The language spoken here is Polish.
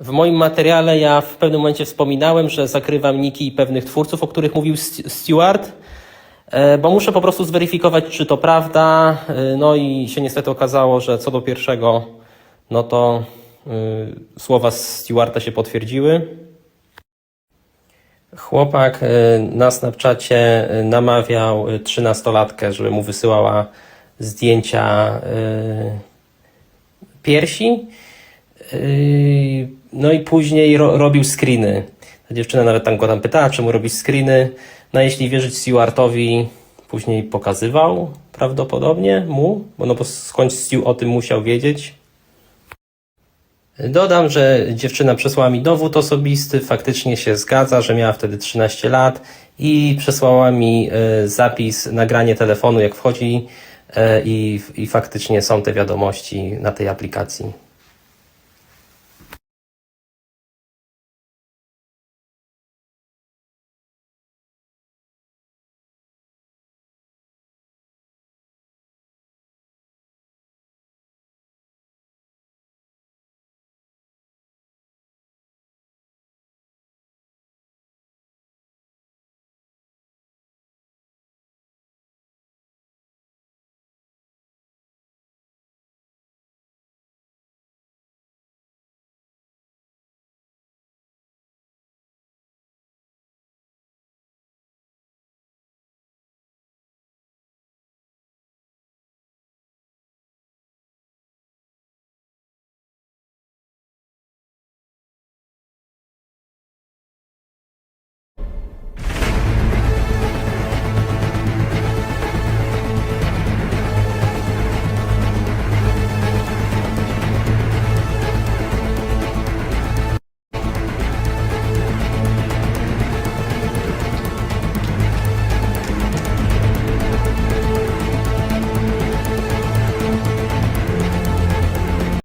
W moim materiale ja w pewnym momencie wspominałem, że zakrywam niki pewnych twórców, o których mówił St- Stewart, e, bo muszę po prostu zweryfikować, czy to prawda. E, No i się niestety okazało, że co do pierwszego, no to y, słowa Stewarta się potwierdziły. Chłopak na Snapchacie namawiał trzynastolatkę, żeby mu wysyłała zdjęcia piersi. No i później ro, robił screeny. Ta dziewczyna nawet tam go tam pytała, czemu robisz screeny. No jeśli wierzyć Stewartowi, później pokazywał prawdopodobnie mu, bo no bo skądś Stu o tym musiał wiedzieć. Dodam, że dziewczyna przesłała mi dowód osobisty, faktycznie się zgadza, że miała wtedy 13 lat i przesłała mi e, zapis, nagranie telefonu jak wchodzi e, i, i faktycznie są te wiadomości na tej aplikacji.